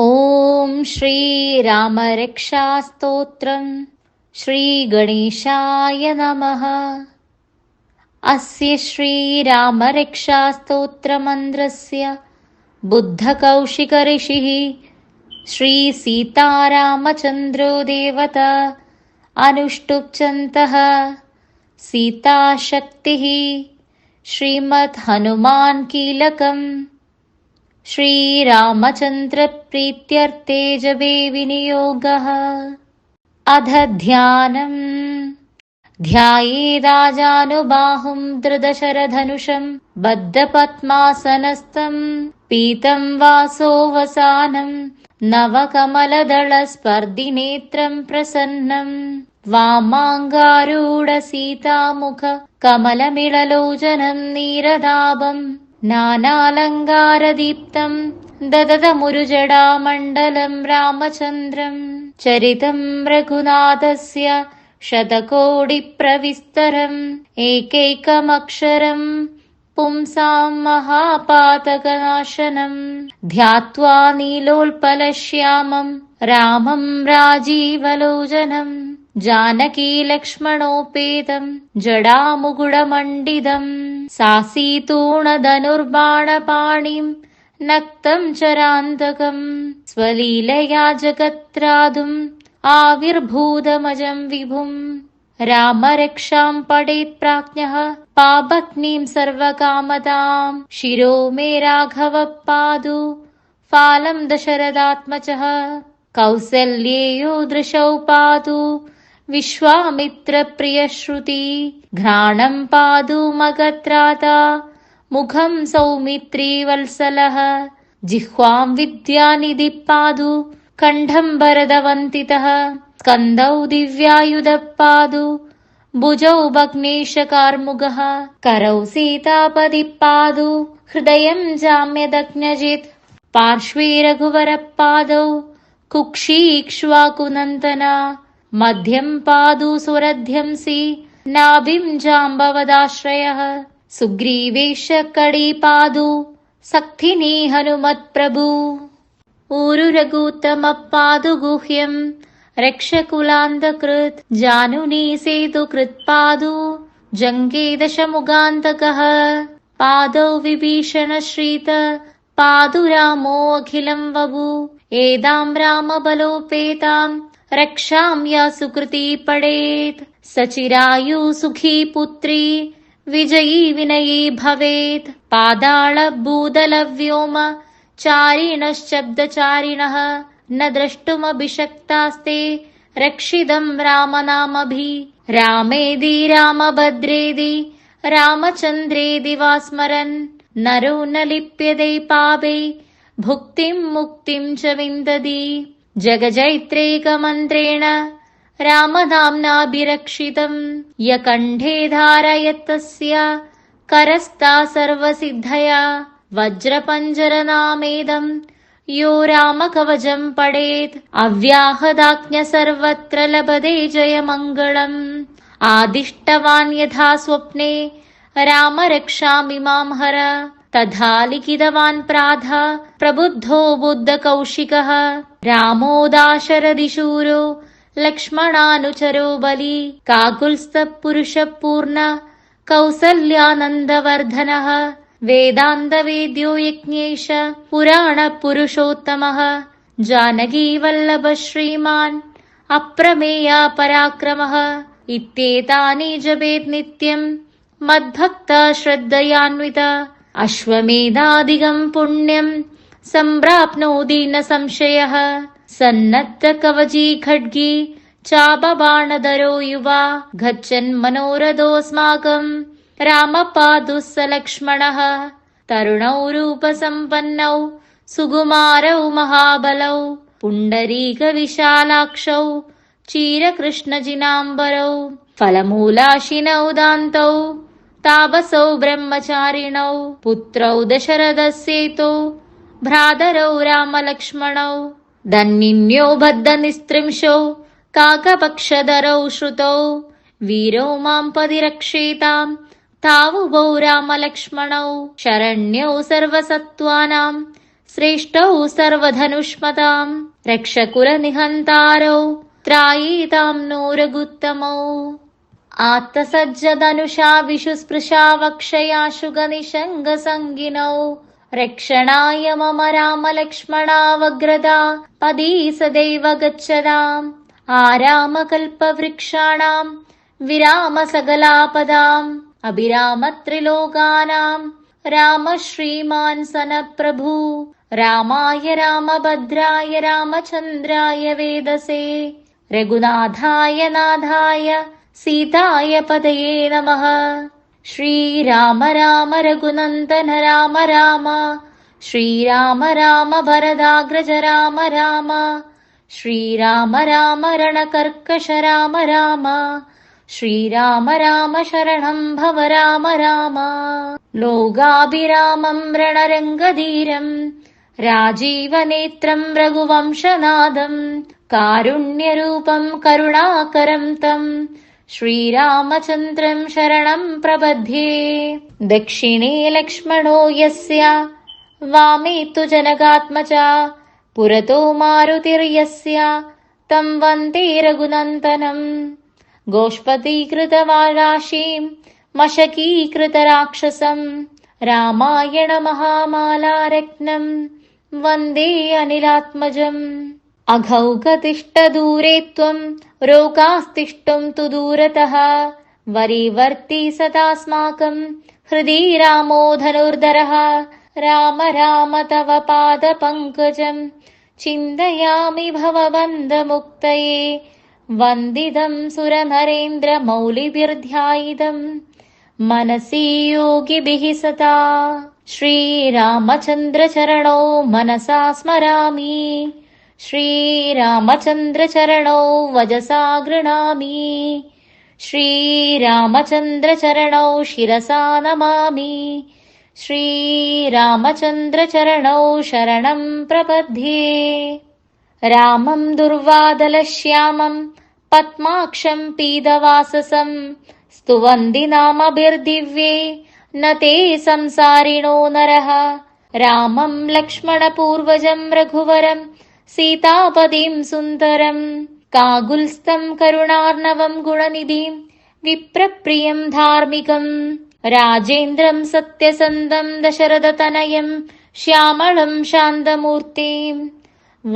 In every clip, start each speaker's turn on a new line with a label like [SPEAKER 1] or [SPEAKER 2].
[SPEAKER 1] ॐ श्रीरामरक्षास्तोत्रम् श्रीगणेशाय नमः। अस्य श्रीरामरक्षास्तोत्रमन्त्रस्य बुद्धकौशिकऋषिः श्रीसीतारामचन्द्रो देवता अनुष्टुप्चन्तः सीताशक्तिः। श्रीमद्हनुमान्कीलकम् श्रीरामचन्द्रप्रीत्यर्थे जवे विनियोगः अध ध्यानम् ध्यायेदाजानुबाहुम् दृदशरधनुषम् बद्धपद्मासनस्तम् पीतम् वासोऽवसानम् नवकमलदलस्पर्धिनेत्रम् प्रसन्नम् वामाङ्गारूढसीतामुख कमलमिळलोचनम् नीरदाबम् नानालङ्कारदीप्तम् ददतमुरुजडामण्डलम् रामचन्द्रम् चरितम् रघुनाथस्य शतकोटिप्रविस्तरम् एकैकमक्षरम् पुंसाम् महापातकनाशनम् ध्यात्वा नीलोल्पलश्यामम् रामम् राजीवलोचनम् जानकीलक्ष्मणोपेतम् जडामुगुडमण्डितम् सासीतूणधनुर्बाणपाणिम् नक्तम् चरान्तकम् स्वलीलया जगत्रादुम् आविर्भूतमजम् विभुम् रामरक्षाम् पडेत्प्राज्ञः पापग्निम् सर्वकामताम् शिरो मे राघव पादु फालम् दशरथात्मचः कौसल्येयो दृशौ पातु विश्वामित्रप्रियश्रुति घ्राणम् पादु मगत्राता मुखम् सौमित्री वल्सलः जिह्वाम् विद्यानिधिः पादु कण्ठम् वरदवन्तितः स्कन्दौ दिव्यायुधः पादु भुजौ भग्नेशकार्मुगः करौ सीतापदिः पादु हृदयम् जाम्यदग्नजित् पार्श्वे रघुवरः पादौ कुक्षीक्ष्वाकुनन्दना मध्यम् पादु सुरध्यंसि नाभिम् जाम्बवदाश्रयः सुग्रीवेश कडिपादु सक्थिनी हनुमत्प्रभु। ऊरुरघुतमपादु गुह्यम् रक्षकुलान्तकृत् जानुनी सेतुकृत्पादु जङ्गे दशमुगान्तकः। पादौ विभीषणश्रीत पादु रामो अखिलम् वभु एदाम् रामबलोपेताम् रक्षाम् या सुकृती पडेत्। सचिरायु सुखी पुत्री विजयी विनयी भवेत्। पादाळभूदलव्योम चारिणश्शब्दचारिणः न द्रष्टुमभिषक्तास्ते। रक्षितम् रामनामभिः। रामेदि रामभद्रेदि रामचन्द्रेदि वा स्मरन् नरो न लिप्यते पापे भुक्तिम् मुक्तिम् च विन्दति जगजैत्रेकमन्त्रेण रामनाम्नाभिरक्षितम् य कण्ठे धारयत्तस्य करस्ता सर्वसिद्धया। वज्रपञ्जरनामेदम् यो रामकवचम् पडेत्। अव्याहदाज्ञ सर्वत्र लभते जयमङ्गलम्। आदिष्टवान् यथा स्वप्ने राम रक्षामिमाम् हर तथा लिखितवान् प्राध प्रबुद्धो बुद्धकौशिकः। रामो दाशरथिशूरो लक्ष्मणानुचरो बलि पूर्ण कौसल्यानन्दवर्धनः। वेदान्तवेद्यो यज्ञेश पुराणपुरुषोत्तमः। जानकीवल्लभ श्रीमान् अप्रमेया पराक्रमः। इत्येतानि जपेत् नित्यम् मद्भक्त श्रद्धयान्वित अश्वमेधादिकम् पुण्यम् सम्प्राप्नोति न संशयः। सन्नद्धकवची खड्गी चापबाणधरो युवा गच्छन् मनोरथोऽस्माकम् रामपादुः स लक्ष्मणः तरुणौ रूपसम्पन्नौ सुकुमारौ महाबलौ पुण्डरीकविशालाक्षौ चीरकृष्णजिनाम्बरौ फलमूलाशिनौ दान्तौ तापसौ ब्रह्मचारिणौ पुत्रौ दशरथस्येतौ भ्रातरौ रामलक्ष्मणौ धन्यिन्यो बद्धनिस्त्रिंशौ काकपक्षधरौ श्रुतौ वीरौ माम् पदिरक्षेताम् तावुभौ रामलक्ष्मणौ शरण्यौ सर्वसत्त्वानाम् श्रेष्ठौ सर्वधनुष्मताम् रक्षकुलनिहन्तारौ त्रायीताम् नोरगुत्तमौ आत्तसज्जदनुषा विशुस्पृशा वक्षयाशु गनिशङ्गसङ्गिनौ रक्षणाय मम रामलक्ष्मणावग्रदा पदी सदैव गच्छदाम् आरामकल्पवृक्षाणाम् विरामसगलापदाम् अभिरामत्रिलोकानाम्। राम श्रीमान् सनप्रभु रामाय रामभद्राय रामचन्द्राय वेदसे। रघुनाथाय नाथाय सीताय पदये नमः। श्रीराम राम रघुनन्दन राम राम। श्रीराम राम भरदाग्रज राम राम। श्रीराम राम रणकर्कश राम राम। श्रीराम राम शरणम् भव राम राम। लोगाभिरामम् रणरङ्गधीरम् राजीवनेत्रम् रघुवंशनादम् कारुण्यरूपम् करुणाकरम् तम् श्रीरामचन्द्रम् शरणम् प्रबध्ये दक्षिणे लक्ष्मणो यस्य वामे तु जनगात्मजा पुरतो मारुतिर्यस्य तम् वन्दे रघुनन्दनम् गोष्पदीकृतवाराशीम् मशकीकृतराक्षसम् रामायणमहामालारत्नम् वन्दे अनिलात्मजम् अघौघतिष्ठदूरे त्वम् रोगास्तिष्ठम् तु दूरतः। वरीवर्ति सदास्माकम् हृदि रामो धनुर्धरः। राम राम तव पादपङ्कजम् चिन्तयामि भवबन्धमुक्तये। वन्दिदम् सुरनरेन्द्रमौलिभिर्ध्यायिदम् मनसि योगिभिः सता श्रीरामचन्द्रचरणौ मनसा स्मरामि श्रीरामचन्द्रचरणौ वजसा गृणामि श्रीरामचन्द्रचरणौ शिरसा नमामि। श्रीरामचन्द्रचरणौ शरणम् प्रपद्ये। रामम् दुर्वादलश्यामम् पद्माक्षम् पीदवाससम् स्तुवन्ति नामभिर्दिव्ये न ते संसारिणो नरः। रामम् लक्ष्मणपूर्वजम् रघुवरम् सीतापदीम् सुन्दरम् कागुल्स्थम् करुणार्णवम् गुणनिधिम् विप्रप्रियम् धार्मिकम् राजेन्द्रम् सत्यसन्दम् दशरथतनयम् श्यामळम् शान्तमूर्तिम्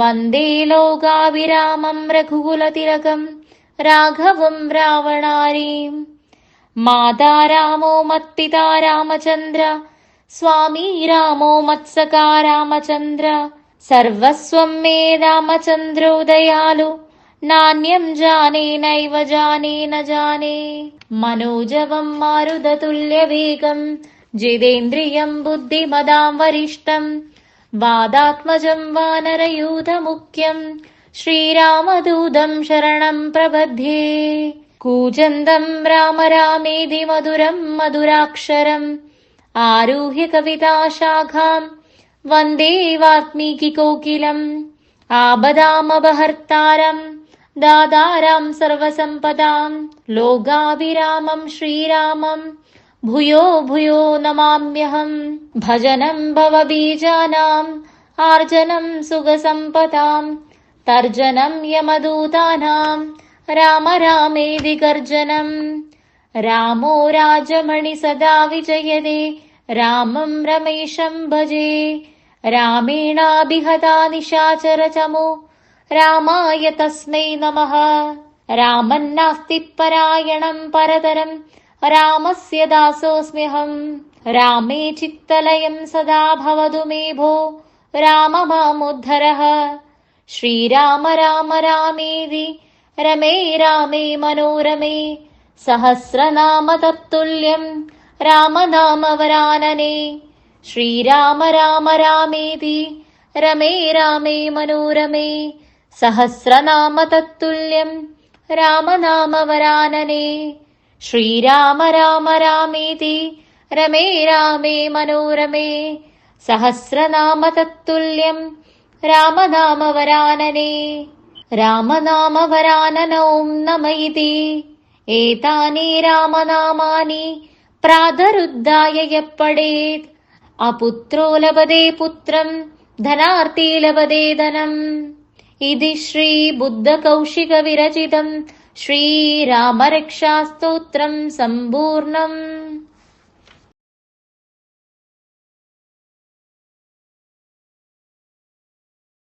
[SPEAKER 1] वन्दे लोगाभिरामम् रघुकुलतिलकम् राघवम् रावणारीम् माता रामो मत्पिता रामचन्द्र स्वामी रामो मत्सका रामचन्द्र सर्वस्वम् मे रामचन्द्रो दयालु नान्यम् जाने नैव जाने न जाने। मनोजवम् मारुदतुल्यवेगम् जितेन्द्रियम् बुद्धिमदाम् वरिष्ठम् वादात्मजम् वानरयूथमुख्यम् श्रीरामदूतम् शरणम् प्रबध्ये कूजन्दम् राम रामेधि मधुरम् मधुराक्षरम् आरुह्य कविताशाखाम् वन्दे वाल्मीकिकोकिलम् आबदामपहर्तारम् दादाराम् सर्वसम्पदाम्। लोगाभिरामम् श्रीरामम्। भूयो भूयो नमाम्यहम्। भजनम् भवबीजानाम् आर्जनम् सुखसम्पदाम्। तर्जनम् यमदूतानाम्। राम रामेदि गर्जनम्। रामो राजमणि सदा विजयदे रामम् रमेशम् भजे रामेणाभिहता निशाचरचमो रामाय तस्मै नमः। रामन्नास्ति परायणम् परतरम् रामस्य दासोऽस्म्यहम् रामे चित्तलयम् सदा भवतु मे भो। राम मामुद्धरः। श्रीराम राम रामेदि। रमे रामे मनोरमे। सहस्रनाम तत्तुल्यम् राम नाम वरानने श्रीराम राम रामेति। रमे रामे मनोरमे। सहस्रनाम तत्तुल्यम् राम नाम वरानने। श्रीराम राम रामेति। रमे रामे मनोरमे। सहस्रनाम तत्तुल्यम् राम नाम वरानने। राम नाम वराननौ नम इति एतानि रामनामानि। प्रातरुद्धाय यः पडेत् अपुत्रो लभते पुत्रम् धनार्ती लभते धनम् इति श्रीबुद्धकौशिकविरचितम्। श्रीरामरक्षास्तोत्रम् सम्पूर्णम्